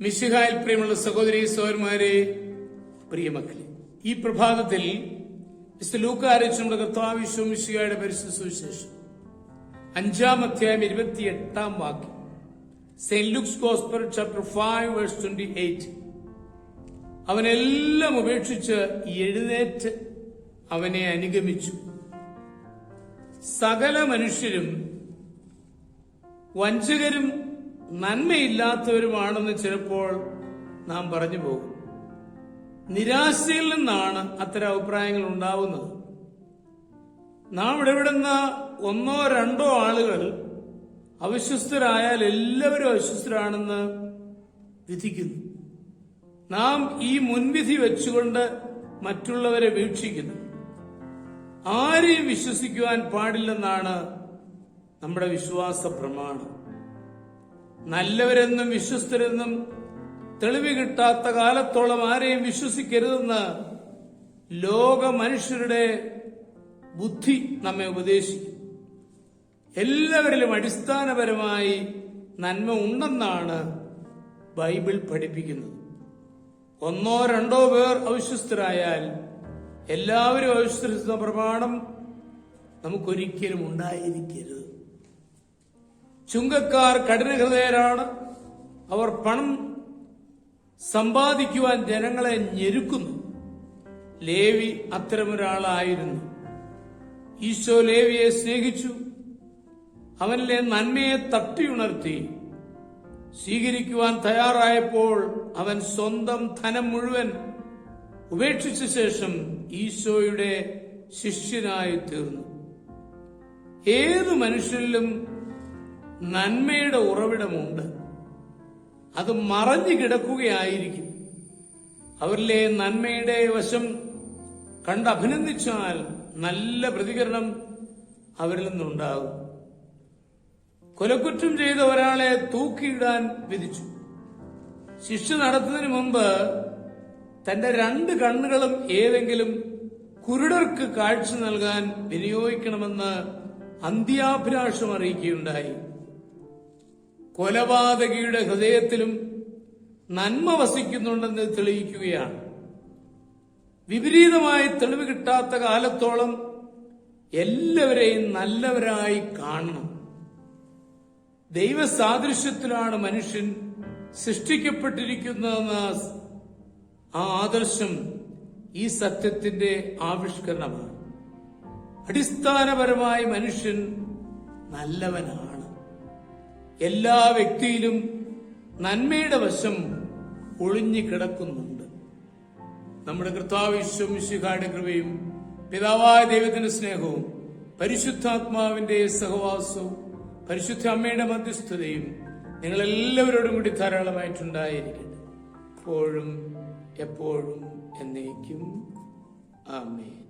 മിശിഹായിൽ പ്രിയമുള്ള സഹോദരി സഹോദരന്മാരെ പ്രിയമക്കളെ ഈ പ്രഭാതത്തിൽ മിസ്റ്റർ ലൂക്കാരിച്ച് നമ്മുടെ കർത്താവിശ്വം മിശിഹായുടെ പരിശുദ്ധ സുവിശേഷം. അഞ്ചാം അധ്യായം ഇരുപത്തി എട്ടാം വാക്യം. Saint Luke's gospel chapter five verse twenty eight. അവനെല്ലാം ഉപേക്ഷിച്ച് എഴുന്നേറ്റ് അവനെ അനുഗമിച്ചു. സകല മനുഷ്യരും വഞ്ചകരും നന്മയില്ലാത്തവരുമാണെന്ന് ചിലപ്പോൾ നാം പറഞ്ഞു പോകും. നിരാശയിൽ നിന്നാണ് അത്തരം അഭിപ്രായങ്ങൾ ഉണ്ടാവുന്നത്. നാം ഇടപെടുന്ന ഒന്നോ രണ്ടോ ആളുകൾ അവിശ്വസ്തരായാൽ എല്ലാവരും അവിശ്വസ്തരാണെന്ന് വിധിക്കുന്നു. നാം ഈ മുൻവിധി വെച്ചുകൊണ്ട് മറ്റുള്ളവരെ വീക്ഷിക്കുന്നു. ആരെയും വിശ്വസിക്കുവാൻ പാടില്ലെന്നാണ് നമ്മുടെ വിശ്വാസ പ്രമാണം. നല്ലവരെന്നും വിശ്വസ്തരെന്നും തെളിവ് കിട്ടാത്ത കാലത്തോളം ആരെയും വിശ്വസിക്കരുതെന്ന് ലോക മനുഷ്യരുടെ ബുദ്ധി നമ്മെ ഉപദേശിക്കും. എല്ലാവരിലും അടിസ്ഥാനപരമായി നന്മ ഉണ്ടെന്നാണ് ബൈബിൾ പഠിപ്പിക്കുന്നത്. ഒന്നോ രണ്ടോ പേർ അവിശ്വസ്തരായാൽ എല്ലാവരും അവിശ്വസിക്കുന്ന പ്രമാണം നമുക്കൊരിക്കലും ഉണ്ടായിരിക്കരുത്. ചുങ്കക്കാർ കഠിനഹൃദയരാണ്. അവർ പണം സമ്പാദിക്കുവാൻ ജനങ്ങളെ ഞെരുക്കുന്നു. ലേവി അത്തരമൊരാളായിരുന്നു. ഈശോ ലേവിയെ സ്നേഹിച്ചു. അവനിലെ നന്മയെ തട്ടിയുണർത്തി. സ്വീകരിക്കുവാൻ തയ്യാറായപ്പോൾ അവൻ സ്വന്തം ധനം മുഴുവൻ ഉപേക്ഷിച്ച ശേഷം ഈശോയുടെ ശിഷ്യനായി തീർന്നു. ഏതു മനുഷ്യരിലും നന്മയുടെ ഉറവിടമുണ്ട്. അത് മറഞ്ഞു കിടക്കുകയായിരിക്കും. അവരിലെ നന്മയുടെ വശം കണ്ട് അഭിനന്ദിച്ചാൽ നല്ല പ്രതികരണം അവരിൽ നിന്നുണ്ടാകും. കൊലക്കുറ്റം ചെയ്ത ഒരാളെ തൂക്കിയിടാൻ വിധിച്ചു. ശിക്ഷ നടത്തുന്നതിന് മുമ്പ് തന്റെ രണ്ട് കണ്ണുകളും ഏതെങ്കിലും കുരുടർക്ക് കാഴ്ച നൽകാൻ വിനിയോഗിക്കണമെന്ന് അന്ത്യാഭിലാഷം അറിയിക്കുകയുണ്ടായി. കൊലപാതകിയുടെ ഹൃദയത്തിലും നന്മ വസിക്കുന്നുണ്ടെന്ന് തെളിയിക്കുകയാണ്. വിപരീതമായി തെളിവ് കിട്ടാത്ത കാലത്തോളം എല്ലാവരെയും നല്ലവരായി കാണണം. ദൈവസാദൃശ്യത്തിലാണ് മനുഷ്യൻ സൃഷ്ടിക്കപ്പെട്ടിരിക്കുന്നതെന്ന ആ ആദർശം ഈ സത്യത്തിന്റെ ആവിഷ്കരണമാണ്. അടിസ്ഥാനപരമായി മനുഷ്യൻ നല്ലവനാണ്. എല്ലാ വ്യക്തിയിലും നന്മയുടെ വശം ഒളിഞ്ഞു കിടക്കുന്നുണ്ട്. നമ്മുടെ കർത്താവിശ്വം ശിഖായുടെ കൃപയും പിതാവായ ദൈവത്തിന്റെ സ്നേഹവും പരിശുദ്ധാത്മാവിന്റെ സഹവാസവും പരിശുദ്ധ അമ്മയുടെ മധ്യസ്ഥതയും നിങ്ങളെല്ലാവരോടും കൂടി ധാരാളമായിട്ടുണ്ടായിരിക്കട്ടെ. എപ്പോഴും എപ്പോഴും എന്നേക്കും. ആമേ